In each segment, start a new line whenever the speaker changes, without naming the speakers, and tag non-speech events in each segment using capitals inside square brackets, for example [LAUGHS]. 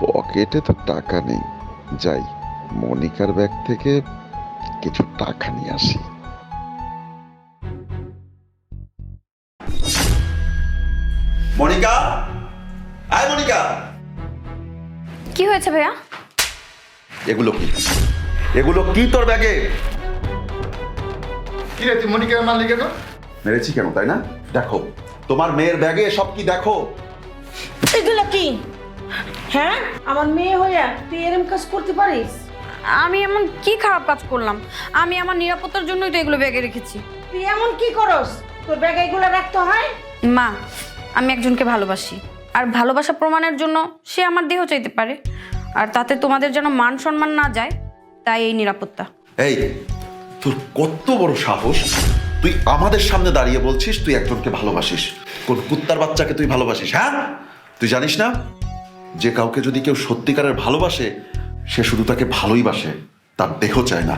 পকেটে তো টাকা নেই। যাই মনিকার ব্যাগ থেকে কিছু টাকা নিয়ে আসি।
মনিকা? আয় মনিকা!
কি হয়েছে ভাইয়া?
এগুলো কি? এগুলো কি তোর ব্যাগে?
কি রে তুই মনিকার মারলি কেন
মেরেছি কেন তাই না? দেখো তোমার মেয়ের ব্যাগে সব কি দেখো?
এগুলো কি? হ্যাঁ? আমার মেয়ে হইয়া তুই এরম কাজ করতে পারিস?
আমি এমন কি খারাপ কাজ করলাম? আমি আমার নিরাপত্তার জন্যই তো এগুলো ব্যাগে রেখেছি।
তুই এমন কি করস? তোর ব্যাগে এগুলো রাখতে হয়?
মা আমি একজনকে ভালোবাসি। আর ভালোবাসা প্রমাণের জন্য সে আমার দেহ চাইতে পারে। আর তাতে তোমাদের যেন মান সম্মান না যায় তাই এই নিরাপত্তা।
এই তোর কত বড় সাহস? তুই আমাদের সামনে দাঁড়িয়ে বলছিস তুই একজনকে ভালোবাসিস। কোন কুত্তার বাচ্চাকে তুই ভালোবাসিস হ্যাঁ? তুই জানিস না? যে কাউকে যদি কেউ সত্যিকারের ভালোবাসে সে শুধু তাকে ভালোই বাসে তার দেহ চায় না।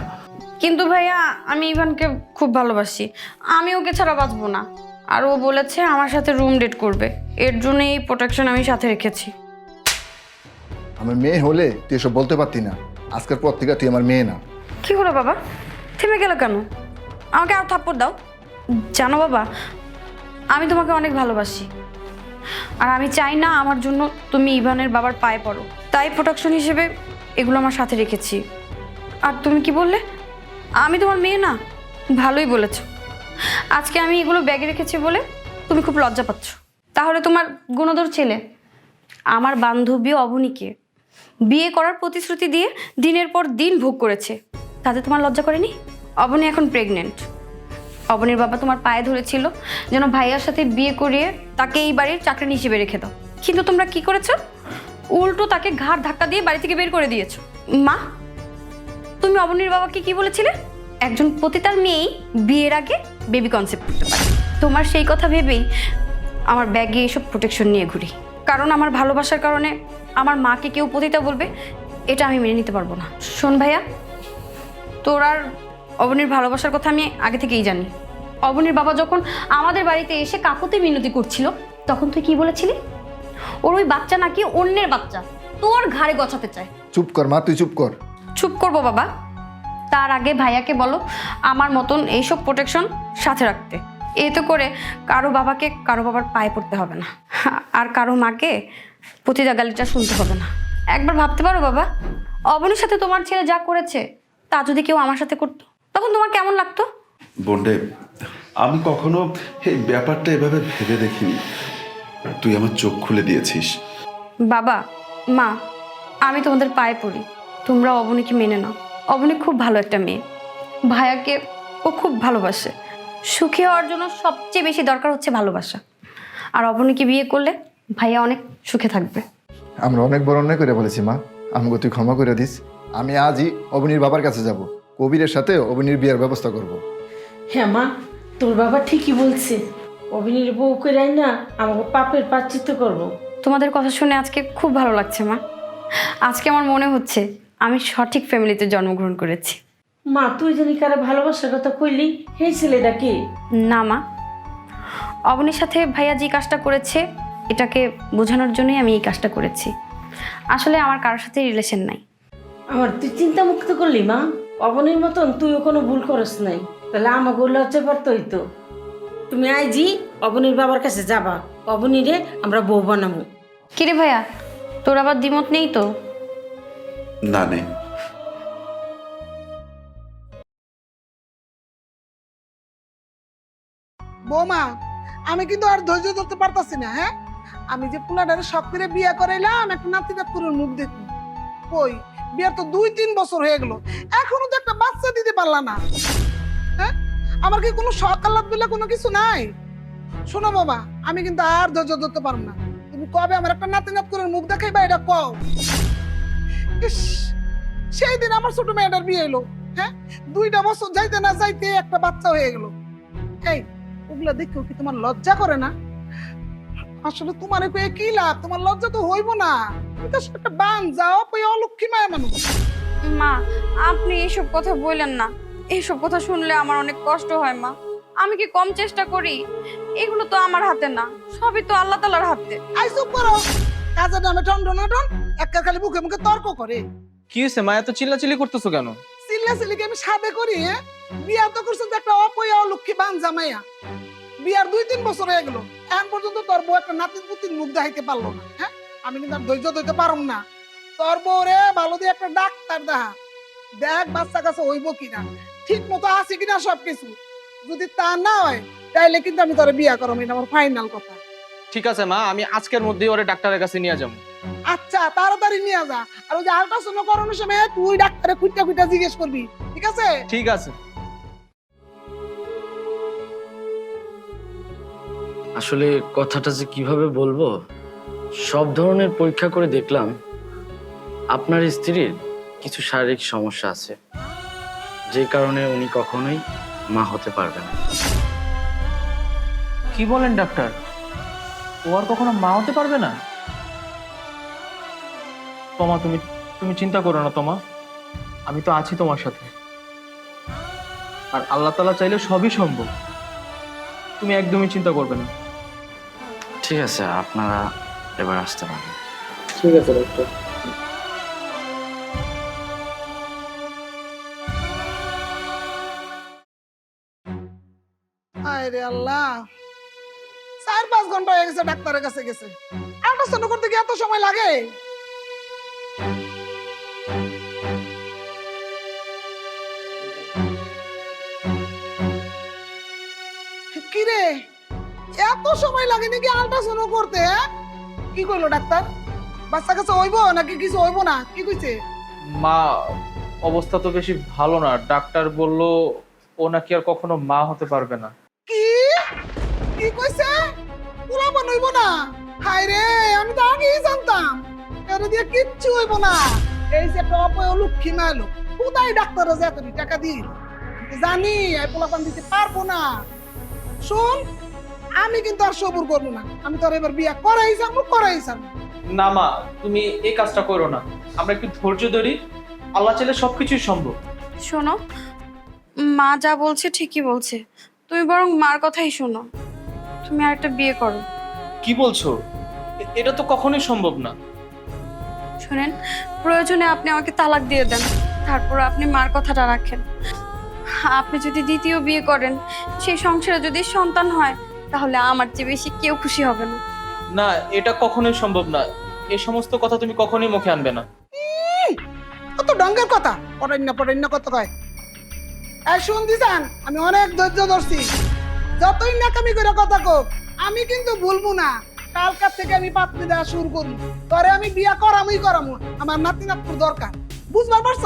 কিন্তু ভাইয়া আমি ইভানকে খুব ভালোবাসি। আমি ওকে ছাড়া বাঁচবো না। আর ও বলেছে আমার সাথে রুম ডেট করবে। এর জন্য এই প্রোটেকশন আমি সাথে রেখেছি।
আমার মেয়ে হলে তুই এসব বলতে পারতি না। আজকের পর থেকে তুই আমার মেয়ে না।
কি হলো বাবা? থেমে গেল কেন? আমাকে আর থাপ্পড় দাও। জানো বাবা আমি তোমাকে অনেক ভালোবাসি। আর আমি চাই না আমার জন্য তুমি ইভানের বাবার পায়ে পড়ো। তাই প্রোটেকশন হিসেবে এগুলো আমার সাথে রেখেছি। আর তুমি কি বললে? আমি তোমার মেয়ে না। ভালোই বলেছ। আজকে আমি এগুলো ব্যাগে রেখেছি বলে তুমি খুব লজ্জা পাচ্ছ। তাহলে তোমার গুণধর ছেলে, আমার বান্ধবী অবনীকে বিয়ে করার প্রতিশ্রুতি দিয়ে দিনের পর দিন ভোগ করেছে। তাতে তোমার লজ্জা করেনি? অবনী এখন প্রেগনেন্ট অবনীর বাবা তোমার পায়ে ধরেছিল যেন ভাইয়ার সাথে বিয়ে করিয়ে তাকে এই বাড়ির চাকরি হিসেবে রেখে দাও। কিন্তু তোমরা কি করেছ? উল্টো তাকে ঘাড় ধাক্কা দিয়ে বাড়ি থেকে বের করে দিয়েছ। মা, তুমি অবনীর বাবাকে কি বলেছিলে? একজন পতিতার মেয়েই বিয়ের আগে বেবি কনসেপ্ট করতে পারে। তোমার সেই কথা ভেবেই আমার ব্যাগে এসব প্রোটেকশন নিয়ে ঘুরি। কারণ আমার ভালোবাসার কারণে আমার মাকে কেউ পতিতা বলবে, এটা আমি মেনে নিতে পারব না। শোন ভাইয়া, তোর আর অবনীর ভালোবাসার কথা আমি আগে থেকেই জানি। অবনীর বাবা যখন আমাদের বাড়িতে এসে কাকুতে মিনতি করছিল তখন তুই কি বলেছিলি? ওর ওই বাচ্চা নাকি অন্যের বাচ্চা তোর ঘাড়ে গছাতে চায়।
চুপ কর মা তুই চুপ কর।
চুপ করব বাবা। তার আগে ভাইয়াকে বলো আমার মতন এইসব প্রোটেকশন সাথে রাখতে। এতে করে কারও বাবাকে কারও বাবার পায়ে পড়তে হবে না। আর কারও মাকে প্রতিটা গালিটা শুনতে হবে না। একবার ভাবতে পারো বাবা অবনীর সাথে তোমার ছেলে যা করেছে তা যদি কেউ আমার সাথে করতো? তখন তোমার কেমন লাগতো?
বন্ডে আমি কখনো এই ব্যাপারটা এভাবে ভেবে দেখিনি। তুই আমার চোখ খুলে দিয়েছিস।
বাবা মা আমি তোমাদের পায়ে পড়ি। তোমরা অবনীকে মেনে নাও। অবনী খুব ভালো একটা মেয়ে। ভাইয়াকে ও খুব ভালোবাসে। সুখী হওয়ার জন্য সবচেয়ে বেশি দরকার হচ্ছে ভালোবাসা। আর অবনীকে বিয়ে করলে ভাইয়া অনেক সুখে থাকবে।
আমরা অনেক বড় অন্যায় করে বলেছি মা। আমাকে তুই ক্ষমা করে দিস। আমি আজই অবনীর বাবার কাছে যাব। কবিরের সাথে অবনীর বিয়ের ব্যবস্থা করব।
হ্যাঁ মা তোর বাবা ঠিকই বলছে। অভিনীর বউ করে না আমাকে পাপের পাচ্ছিত করব।
তোমাদের কথা শুনে আজকে খুব ভালো লাগছে মা। আজকে আমার মনে হচ্ছে আমি সঠিক ফ্যামিলিতে জন্মগ্রহণ করেছি।
মা তুই জানি কারও ভালোবাসার কথা কইলি এই ছেলেটা কি?
না মা। অবনীর সাথে ভাইয়া যে কাজটা করেছে এটাকে বোঝানোর জন্যই আমি এই কাজটা করেছি। আসলে আমার কারোর সাথে রিলেশন নাই।
আমার তুই চিন্তা মুক্ত করলি মা। অবনীর মতন তুইও কোনো ভুল করস নাই। তাহলে আমাকে লজ্জা পারত হইতো। তুমি আইজি অবনীর বাবার কাছে যাবা। অবনীরে আমরা বউ বানাবো
কিরে ভাইয়া তোর আবার দ্বিমত নেই তো?
না নেই।
বৌমা আমি কিন্তু আর ধৈর্য ধরতে পারতাছি না হ্যাঁ? আমি যে পোলাটারে শখ করে বিয়ে করাইলাম একটা নাতি নাতকুরের মুখ দেখুন কই? বিয়ের তো দুই, তিন বছর হয়ে গেল। এখনও তো একটা বাচ্চা দিতে পারলা না। হ্যাঁ? আমার কি কোনো আহ্লাদ বলে কোনো কিছু নাই? শোনো বাবা, আমি কিন্তু আর ধৈর্য ধরতে পারব না। তুমি কবে আমার একটা নাতি নাত করে মুখ দেখাইবা, এটা কও। সেই দিন আমার ছোট মেয়েটার বিয়ে হলো হ্যাঁ? দুইটা বছর যাইতে না যাইতে একটা বাচ্চা হয়ে গেল। এই, ওগুলা দেখেও কি তোমার লজ্জা করে না? আসলে তোমার কি লাভ? তোমার লজ্জা তো হইব না। বান যাও অলক্ষী মায়া মানুষ।
মা আপনি এইসব কথা বললেন না। এইসব কথা শুনলে আমার অনেক কষ্ট হয় মা। আমি কি কম চেষ্টা করি? এগুলো তো আমার হাতে না। সবই তো আল্লাহ তালার হাতে।
আই চুপ করো। কাজের নামে টন টন একটা খালি মুখে মুখে তর্ক করে।
কি হয়েছে মা? এত চিল্লাচিল্লি করতেছো কেন?
চিল্লা চিল্লিকে আমি করি হ্যাঁ? বিয়া তো করছে যে একটা অপয়া অলক্ষী বান জামাইয়া বিয়ার দুই তিন বছর হয়ে গেল। এখন পর্যন্ত তোর বউ একটা নাতিন পুতির মুখ দেখাইতে পারল না হ্যাঁ? আমি কিন্তু আর ধৈর্য ধরতে পারম না। তোর বউ রে ভালো দিয়ে একটা ডাক্তার দেখা। দেখ বাচ্চা কাছে হইব কিনা। ঠিক মতো আছে কিনা সবকিছু। যদি তা না হয় তাইলে কিন্তু আমি তোর বিয়া করম এটা আমার ফাইনাল কথা।
ঠিক আছে মা আমি আজকের মধ্যেই ওরে ডাক্তারের কাছে নিয়ে যাব।
আচ্ছা তাড়াতাড়ি নিয়ে যা। আর ওই যে আল্ট্রাসাউন্ড করানোর সময় তুই ডাক্তারে খুঁজটা খুঁজটা জিজ্ঞেস করবি ঠিক আছে?
ঠিক আছে।
আসলে কথাটা যে কীভাবে বলব? সব ধরনের পরীক্ষা করে দেখলাম আপনার স্ত্রীর কিছু শারীরিক সমস্যা আছে যে কারণে উনি কখনোই মা হতে পারবে না।
কি বলেন ডাক্তার? ও আর কখনো মা হতে পারবে না? তোমা তুমি তুমি চিন্তা করো না তোমা। আমি তো আছি তোমার সাথে। আর আল্লাহ তালা চাইলে সবই সম্ভব। তুমি একদমই চিন্তা করবে না।
ঠিক আছে আপনারা এবার আসতে পারেন
ঠিক আছে ডক্টর
আরে আল্লাহ চার পাঁচ ঘণ্টা হয়ে গেছে ডাক্তারের কাছে গেছে। আল্ট্রাসাউন্ড করতে কি এত সময় লাগে? কিরে এত সময় লাগে নাকি আল্ট্রাসাউন্ড করতে হ্যাঁ? কি কইলো ডাক্তার? বাচ্চা কাছে হইব নাকি কিছু হইব না? কি কইছে?
মা অবস্থা তো বেশি ভালো না। ডাক্তার বলল ও নাকি আর কখনো মা হতে পারবে না।
কি? কি কইছে? পোলাপান হইব না? হায় রে আমি তো আগেই জানতাম। এর দিয়ে কিচ্ছু হইব না। এই যে একটা অপয় লক্ষ্মী মালো কোথায় ডাক্তার যে এত টাকা দি জানি এই পোলাপান দিতে পারব না। শোন আমি কিন্তু আর সবুর করব না। আমি তোর এবার বিয়া করাই যাব করাই যাব।
না মা তুমি এই কাজটা করো না। আমরা একটু ধৈর্য ধরি আল্লাহ চাইলে সবকিছুই সম্ভব।
শোনো মা যা বলছে ঠিকই বলছে। তুমি বরং মার কথাই শোনো। তুমি আর একটা বিয়ে করো।
কি বলছো? এ- এটা তো কখনোই সম্ভব না।
শোনেন প্রয়োজনে আপনি আমাকে তালাক দিয়ে দেন। তারপর আপনি মার কথাটা রাখেন। আপনি যদি দ্বিতীয় বিয়ে করেন সেই সংসারে যদি সন্তান হয় তাহলে আমার চেয়ে বেশি কেউ খুশি হবে না।
না এটা কখনোই সম্ভব না। এই সমস্ত কথা তুমি কখনোই মুখে আনবে না।
কত ডঙ্গের কথা। পড়াইন্য পড়াইন্য কত কয়। এই শুন দিসান আমি অনেক ধৈর্য ধরছি। যতই নাকামি করে কথা কোক আমি কিন্তু ভুলবো না। কালকার থেকে আমি পাত্রী দেওয়া শুরু করব। তরে আমি বিয়া করামই করামু। আমার নাতি নাতপুর দরকার। বুঝবার পারছ?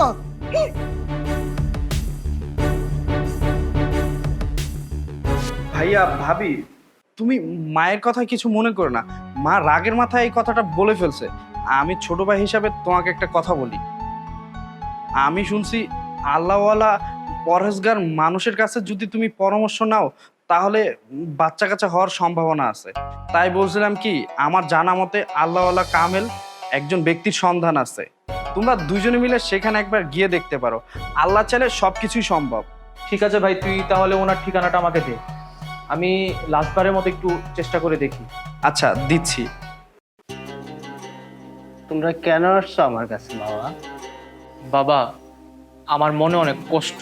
ভাইয়া ভাবি তুমি মায়ের কথা কিছু মনে করো না। মা রাগের মাথায় এই কথাটা বলে ফেলছে। আমি ছোট ভাই হিসাবে তোমাকে একটা কথা বলি। আমি শুনছি আল্লাহওয়ালা পরহেজগার মানুষের কাছে যদি তুমি পরামর্শ নাও, তাহলে বাচ্চা কাচ্চা হওয়ার সম্ভাবনা আছে। তাই বলছিলাম কি, আমার জানা মতে আল্লাহওয়ালা কামেল একজন ব্যক্তির সন্ধান আছে। তোমরা দুজনে মিলে সেখানে একবার গিয়ে দেখতে পারো। আল্লাহ চাইলে সবকিছুই সম্ভব।
ঠিক আছে ভাই, তুই তাহলে ওনার ঠিকানাটা আমাকে দে। আমি লাস্টবারের মতো একটু চেষ্টা করে দেখি।
আচ্ছা দিচ্ছি।
তোমরা কেন আসছো আমার কাছে বাবা?
বাবা আমার মনে অনেক কষ্ট।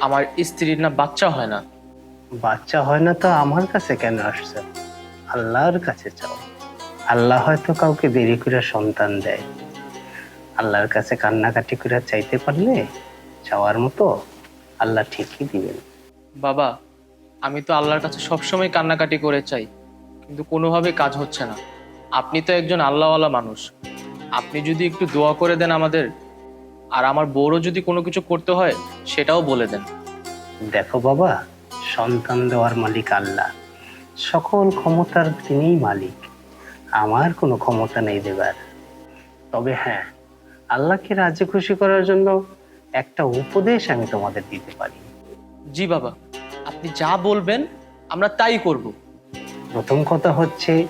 আমার স্ত্রীর না বাচ্চা হয় না।
বাচ্চা হয় না তো আমার কাছে কেন আসছে? আল্লাহর কাছে চাও। আল্লাহ হয়তো কাউকে দেরি করে সন্তান দেয়। আল্লাহর কাছে কান্নাকাটি করে চাইতে পারলে চাওয়ার মতো আল্লাহ ঠিকই দিবেন।
বাবা আমি তো আল্লাহর কাছে সবসময় কান্নাকাটি করে চাই কিন্তু কোনোভাবে কাজ হচ্ছে না। আপনি তো একজন আল্লাহওয়ালা মানুষ। আপনি যদি একটু দোয়া করে দেন আমাদের আর আমার বউরও যদি কোনো কিছু করতে হয় সেটাও বলে দেন।
দেখো বাবা সন্তান দেওয়ার মালিক আল্লাহ। সকল ক্ষমতার তিনিই মালিক। আমার কোনো ক্ষমতা নেই দেবার। তবে হ্যাঁ আল্লাহকে রাজি খুশি করার জন্য একটা উপদেশ আমি তোমাদের দিতে পারি।
জি বাবা। আপনি যা বলবেন, আমরা তাই করব।
প্রথম কথা হচ্ছে,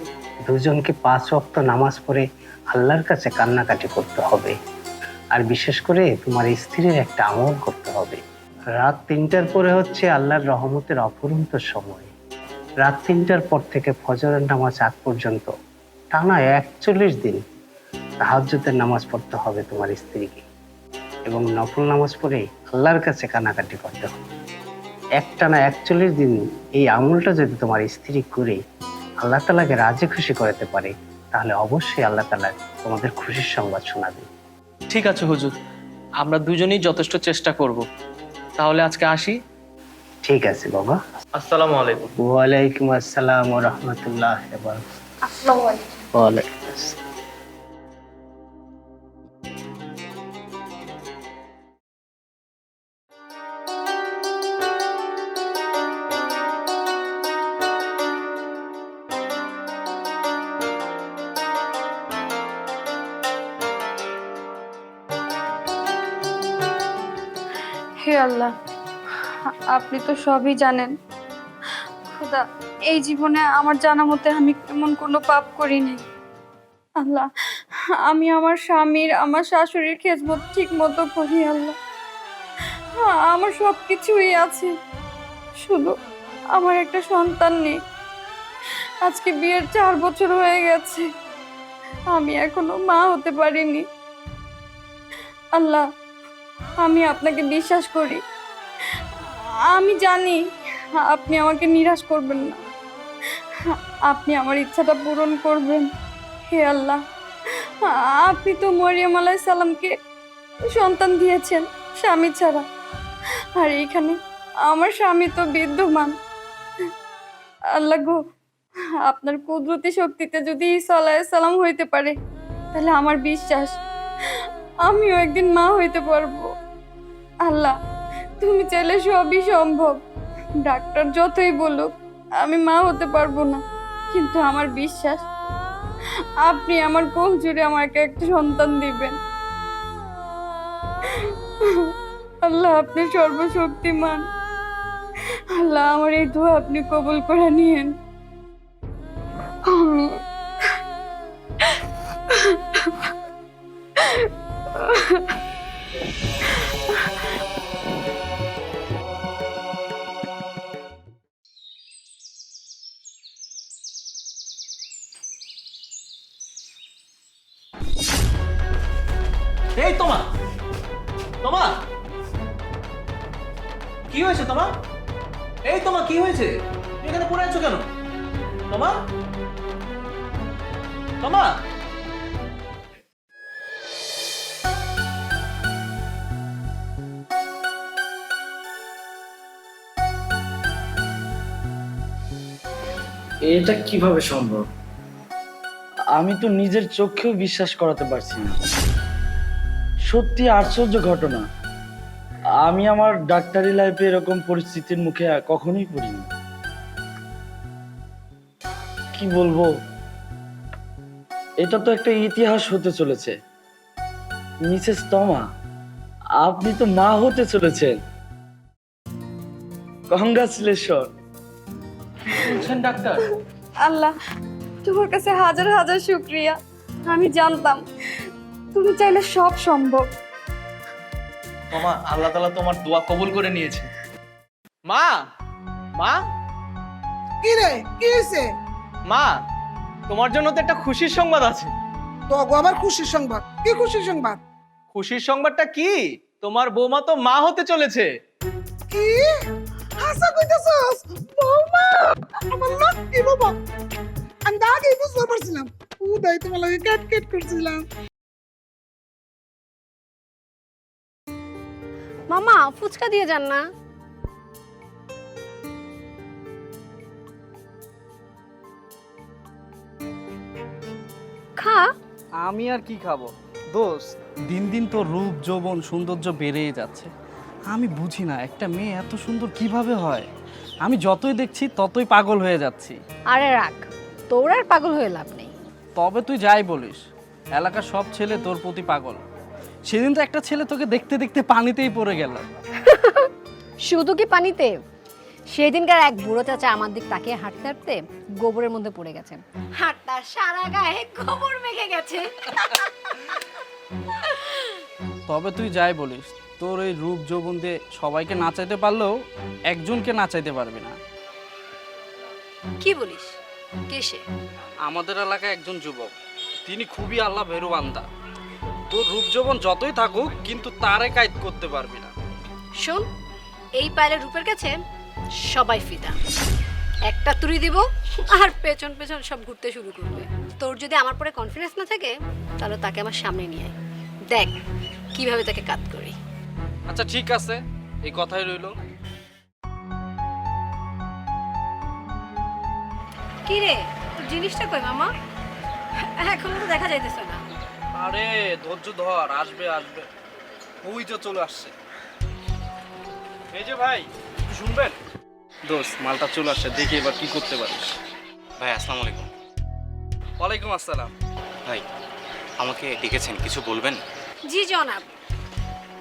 দুজনকে পাঁচ ওয়াক্ত নামাজ পড়ে আল্লাহর কাছে কান্নাকাটি করতে হবে। আর বিশেষ করে তোমার স্ত্রীর একটা আমল করতে হবে। রাত তিনটার পরে হচ্ছে আল্লাহর রহমতের অপরন্ত সময়। রাত তিনটার পর থেকে ফজরের নামাজ আগ পর্যন্ত, টানা একচল্লিশ দিন তাহাজ্জুদের নামাজ পড়তে হবে তোমার স্ত্রীকে। এবং নফল নামাজ পড়ে আল্লাহর কাছে কানাকাটি করতে হবে। একটানা একচল্লিশ দিন এই আমলটা যদি তোমার স্ত্রী করে আল্লাহ তালাকে রাজি খুশি করাতে পারে তাহলে অবশ্যই আল্লাহ তালা তোমাদের খুশির সংবাদ শোনাবে।
ঠিক আছে হুজুর আমরা দুজনেই যথেষ্ট চেষ্টা করব। তাহলে আজকে আসি?
ঠিক আছে বাবা।
আসসালামু আলাইকুম।
ওয়ালাইকুম আসসালাম রহমতুল্লাহ ওয়ালাইকুম আসসালাম।
আপনি তো সবই জানেন। খোদা, এই জীবনে আমার জানা মতে আমি এমন কোনো পাপ করিনি। আল্লাহ, আমি আমার স্বামীর, আমার শাশুড়ির খেজমত ঠিক মতো করি, আল্লাহ। আমার সব কিছুই আছে। শুধু আমার একটা সন্তান নেই। আজকে বিয়ের চার বছর হয়ে গেছে। আমি এখনও মা হতে পারিনি। আল্লাহ, আমি আপনাকে বিশ্বাস করি। আমি জানি আপনি আমাকে নিরাশ করবেন না। আপনি আমার ইচ্ছাটা পূরণ করবেন। হে আল্লাহ, আপনি তো মরিয়াম আলাই সালামকে সন্তান দিয়েছেন, স্বামী ছাড়া। আর এইখানে আমার স্বামী তো বিদ্যমান। আল্লাহ গো, আপনার কুদরতি শক্তিতে যদি ঈসা আলাইসাল্লাম হইতে পারে, তাহলে আমার বিশ্বাস, আমিও একদিন মা হইতে পারব। আল্লাহ তুমি চাইলে সবই সম্ভব। ডাক্তার যতই বলুক, আমি মা হতে পারব না। কিন্তু আমার বিশ্বাস, আপনি আমার কোল জুড়ে আমাকে একটা সন্তান দিবেন। আল্লাহ আপনি সর্বশক্তিমান। আল্লাহ আমার এই দোয়া আপনি কবুল করে নিয়েন। আমি
এটা কীভাবে সম্ভব? আমি তো নিজের চোখেও বিশ্বাস করাতে পারছি না। সত্যি আশ্চর্য ঘটনা। আমি আমার ডাক্তারি লাইফে এরকম পরিস্থিতির মুখে কখনোই পড়িনি। কি বলব? এটা তো একটা ইতিহাস হতে চলেছে। মিসেস তমা আপনি তো মা হতে চলেছেন। কংগ্রাচুলেশন।
ডাক্তার?
আল্লাহ তোমার কাছে হাজার হাজার শুক্রিয়া। আমি জানতাম তুমি চাইলে সব সম্ভব।
মামা আল্লাহ তালা তোমার দোয়া কবুল করে নিয়েছে। মা মা।
কি রে কি হয়েছে?
মা তোমার জন্য তো একটা খুশির সংবাদ আছে।
তো গো আবার খুশির সংবাদ। কি খুশির সংবাদ?
খুশির সংবাদটা কি? তোমার বৌমা তো মা হতে চলেছে।
কি? হাসা কইতাছস? বৌমা। আমার লক্ষ্মী বাবা? আমি তো আগেই বুঝতে পারছিলাম। উদয় তোমার লাগে ক্যাট ক্যাট করছিলাম।
মামা ফুচকা দিয়ে যান না। খা।
আমি আর কি খাব? দোষ দিন দিন তো রূপ যৌবন সৌন্দর্য বেড়েই যাচ্ছে। আমি বুঝি না একটা মেয়ে এত সুন্দর কীভাবে হয়? আমি যতই দেখছি ততই পাগল হয়ে যাচ্ছি।
আরে রাখ তোর আর পাগল হয়ে লাভ নেই।
তবে তুই যাই বলিস এলাকার সব ছেলে তোর প্রতি পাগল। সেদিন তো একটা ছেলে তোকে দেখতে দেখতে পানিতেই পড়ে গেল। [LAUGHS]
শুধু কি পানিতে? সেদিনকার এক বুড়ো চাচা আমার দিক তাকিয়ে হাঁটতে হাঁটতে গোবরের মধ্যে পড়ে গেছে। হাঁটটা সারা গায়ে গোবর মেখে গেছে।
তবে তুই যাই বলিস তোর এই রূপ যৌবন দিয়ে সবাইকে নাচাইতে পারলেও একজনকে নাচাইতে পারবি না।
কি বলিস? কে সে?
আমাদের এলাকায় একজন যুবক। তিনি খুবই আল্লাহ ভেরু বান্দা। তোর রূপ যৌবন যতই থাকুক কিন্তু তারে কায়েদ করতে পারবি না।
শোন এই পায়েলের রূপের কাছে সবাই ফিদা। একটা তুড়ি দিব আর পেছন পেছন সব ঘুরতে শুরু করবে। তোর যদি আমার পরে কনফিডেন্স না থাকে তাহলে তাকে আমার সামনে নিয়ে আয়। দেখ কীভাবে তাকে কাট করি।
আচ্ছা ঠিক আছে। এই কথাই রইল।
কি রে? তোর জিনিসটা কই মামা? এখনও তো দেখা যাইতেছে না।
আরে ধৈর্য ধর আসবে আসবে। ওই তো চলে আসছে। এই যে ভাই একটু শুনবেন? দোস্ত মালটা চলে আসছে দেখি এবার কি করতে পারিস।
ভাই আসসালামু আলাইকুম।
ওয়ালাইকুম আসসালাম।
ভাই আমাকে ডেকেছেন কিছু বলবেন?
জি জনাব।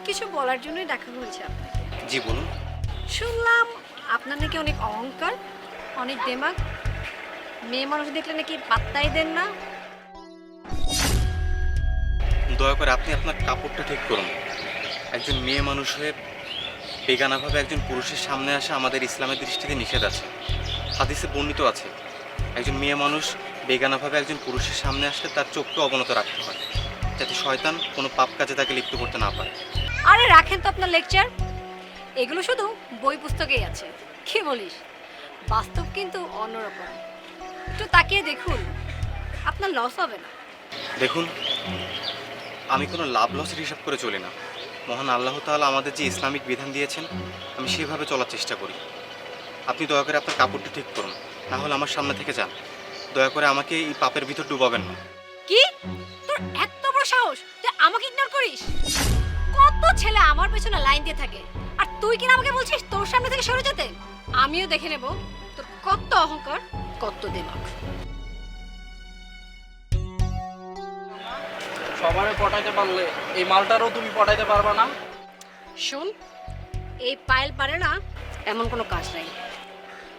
কিছু বলার জন্যই ডাকা হয়েছে আপনাকে।
জি বলুন।
শুনলাম আপনার নাকি অনেক অহংকার অনেক দেমাগ মেয়ে মানুষ দেখলে নাকি পাত্তাই দেন না।
দয়া করে আপনি আপনার কাপড়টা ঠিক করুন। একজন মেয়ে মানুষ হয়ে বেগানাভাবে একজন পুরুষের সামনে আসা আমাদের ইসলামের দৃষ্টিতে নিষেধ আছে। হাদিসে বর্ণিত আছে একজন মেয়ে মানুষ বেগানাভাবে একজন পুরুষের সামনে আসলে তার চোখকে অবনত রাখতে হয় যাতে শয়তান কোনো পাপ কাজে তাকে লিপ্ত করতে না পারে।
আরে রাখেন তো আপনার লেকচার এগুলো শুধু বই পুস্তকেই আছে। কি বলিস? বাস্তব কিন্তু অন্যরকম। একটু তাকিয়ে দেখুন। আপনার লস হবে না।
দেখুন আমি কোনো লাভ লসের হিসাব করে চলি না। মহান আল্লাহ তাআলা আমাদের যে ইসলামিক বিধান দিয়েছেন আমি সেভাবে চলার চেষ্টা করি। আপনি দয়া করে আপনার কাপড়টি ঠিক করুন। না হলে আমার সামনে থেকে যান। দয়া করে আমাকে এই পাপের ভিতর ডুবাবেন না।
কি? পেছনে লাইন দিয়ে থাকে। আর তুই কিনা আমাকে বলছিস তোর সামনে থেকে সরে যেতে? আমিও দেখে নেব। তোর কত অহংকার কত দিমাগ।
সবারে পটাইতে পারলে এই মালটারও তুমি পটাইতে পারবা না।
শোন এই পায়েল পারে না এমন কোনো কাজ নাই।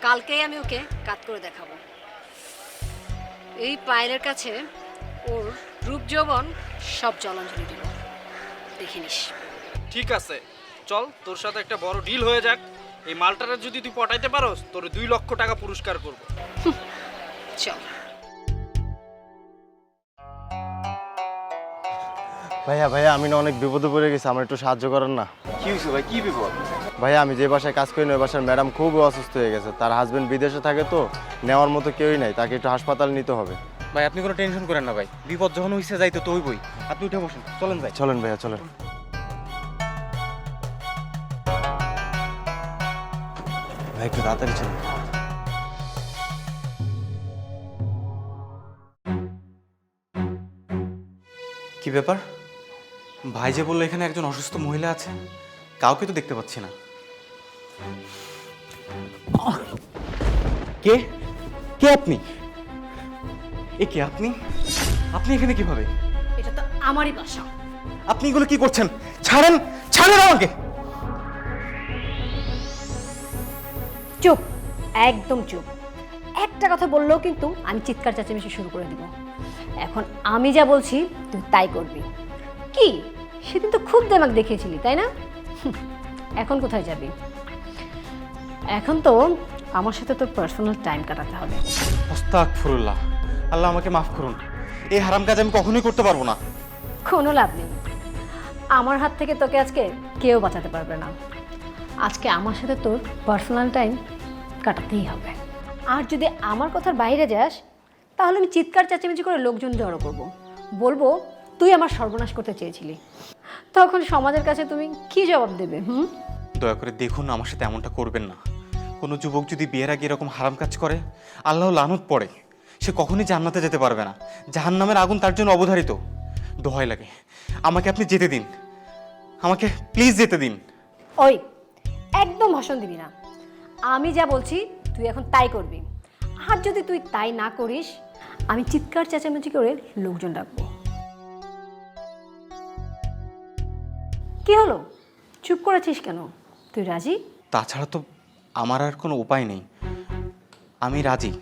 কালকেই আমি ওকে কাট করে দেখাবো। এই পায়েলের কাছে ওর রূপ যৌবন সব জলাঞ্জলি দিব। দেখিনিস।
ঠিক আছে। চল তোর সাথে একটা বড় ডিল হয়ে যাক। এই মালটারে যদি তুই পটাইতে পারোস তোর দুই লক্ষ টাকা পুরস্কার করব।
চল।
ভাইয়া ভাইয়া আমি না অনেক বিপদে পড়ে গেছি আমার একটু সাহায্য করেন না।
কি হয়েছে ভাই? কি বিপদ?
ভাইয়া আমি যে বাসায় কাজ করি না ওই বাসার ম্যাডাম খুব অসুস্থ হয়ে গেছে। তার হাজবেন্ড বিদেশে থাকে তো নেওয়ার মতো কেউই নাই তাকে একটু হাসপাতাল নিতে হবে।
ভাই আপনি কোনো টেনশন করেন না ভাই। বিপদ যখন হইছে যাইতো তো ওই বই আপনি উঠে বসুন চলেন ভাই।
চলেন ভাইয়া চলেন। ভাই একটু তাড়াতাড়ি চলেন
কি ব্যাপার? ভাই যে বলল এখানে একজন অসুস্থ মহিলা আছে কাউকে তো দেখতে পাচ্ছি না। কে? কে আপনি? এ কে আপনি? আপনি এখানে কীভাবে?
এটা তো আমারই বাসা।
আপনি এগুলো কি করছেন? ছাড়েন ছাড়েন আমাকে!
চুপ একদম চুপ। একটা কথা বললেও কিন্তু আমি চিৎকার চেঁচামেচি শুরু করে দিব। এখন আমি যা বলছি তুই তাই করবি। কি? সেদিন তো খুব দেমাক দেখিয়েছিলি তাই না? এখন কোথায় যাবি? এখন তো আমার সাথে তোর পার্সোনাল টাইম কাটাতে হবে।
অস্তাগফিরুল্লাহ আল্লাহ আমাকে মাফ করুন। এই হারাম কাজ আমি কখনোই করতে পারব না।
কোনো লাভ নেই। আমার হাত থেকে তোকে আজকে কেউ বাঁচাতে পারবে না। আজকে আমার সাথে তোর পার্সোনাল টাইম কাটাতেই হবে। আর যদি আমার কথার বাইরে যাস তাহলে আমি চিৎকার চেঁচামেচি করে লোকজন জড়ো করব। বলব তুই আমার সর্বনাশ করতে চেয়েছিলি। তখন সমাজের কাছে তুমি কি জবাব দেবে হুম?
দয়া করে দেখুন আমার সাথে এমনটা করবেন না। কোনো যুবক যদি বিয়ের আগে এরকম হারাম কাজ করে আল্লাহ লানত পড়ে সে কখনই জান্নাতে যেতে পারবে না। জাহান্নামের আগুন তার জন্য অবধারিত। দোহাই লাগে। আমাকে আপনি যেতে দিন। আমাকে প্লিজ যেতে দিন।
ওই একদম ভাষণ দিবি না। আমি যা বলছি তুই এখন তাই করবি। আর যদি তুই তাই না করিস আমি চিৎকার চেঁচামেচি করে লোকজন ডাকবো। কি হলো? চুপ করেছিস কেন? তুই রাজি?
তাছাড়া তো আমার আর কোনো উপায় নেই। আমি রাজি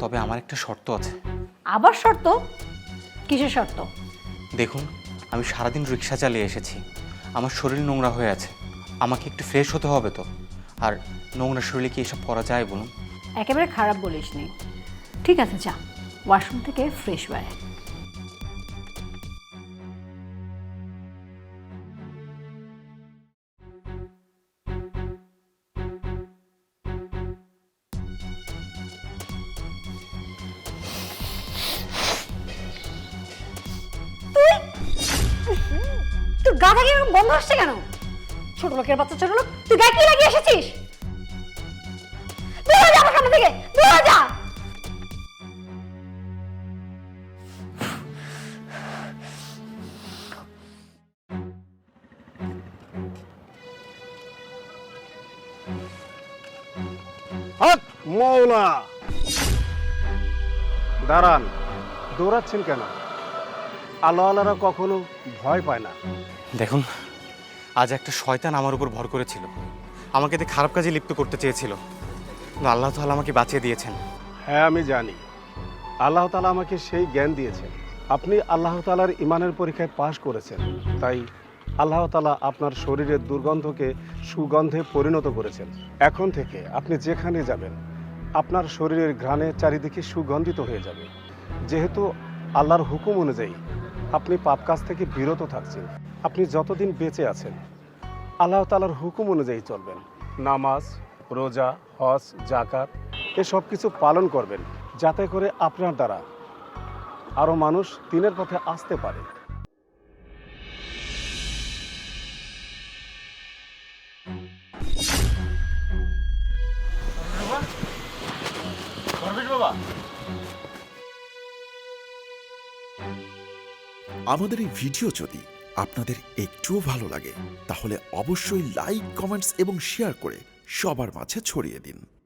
তবে আমার একটা শর্ত আছে।
আবার শর্ত? কিসের শর্ত?
দেখুন আমি সারাদিন রিক্সা চালিয়ে এসেছি। আমার শরীর নোংরা হয়ে আছে। আমাকে একটু ফ্রেশ হতে হবে তো। আর নোংরা শরীরে কি এসব করা যায় বলুন?
একেবারে খারাপ বলিসনি ঠিক আছে, যা। ওয়াশরুম থেকে ফ্রেশ বাইরে তোর গা বন্ধ আসছে কেন? ছোট লোকের বাচ্চা ছোট লোক তুই গায়ে কি লাগিয়ে এসেছিস? দূর যা আমার সামনে থেকে দূর যা।
হক মৌলা। দাঁড়ান দৌড়াচ্ছেন কেন? আল্লাহরা কখনো ভয় পায় না।
দেখুন আজ একটা শয়তান আমার উপর ভর করেছিল। আমাকে দিয়ে খারাপ কাজে লিপ্ত করতে চেয়েছিল। কিন্তু আল্লাহ তাআলা আমাকে বাঁচিয়ে দিয়েছেন।
হ্যাঁ আমি জানি। আল্লাহ তালা আমাকে সেই জ্ঞান দিয়েছেন। আপনি আল্লাহ তালার ইমানের পরীক্ষায় পাশ করেছেন। তাই আল্লাহ তালা আপনার শরীরের দুর্গন্ধকে সুগন্ধে পরিণত করেছেন। এখন থেকে আপনি যেখানে যাবেন, আপনার শরীরের ঘ্রাণে চারিদিকে সুগন্ধিত হয়ে যাবে। যেহেতু আল্লাহর হুকুম অনুযায়ী আপনি পাপ কাজ থেকে বিরত থাকছেন। আপনি যতদিন বেঁচে আছেন, আল্লাহ তালার হুকুম অনুযায়ী চলবেন। নামাজ, রোজা, হজ জাকাত এসব কিছু পালন করবেন, যাতে করে আপনার দ্বারা আরও মানুষ দিনের পথে আসতে পারে।
আমাদের এই ভিডিও যদি আপনাদের একটুও ভালো লাগে, তাহলে অবশ্যই লাইক কমেন্টস এবং শেয়ার করে সবার মাঝে ছড়িয়ে দিন।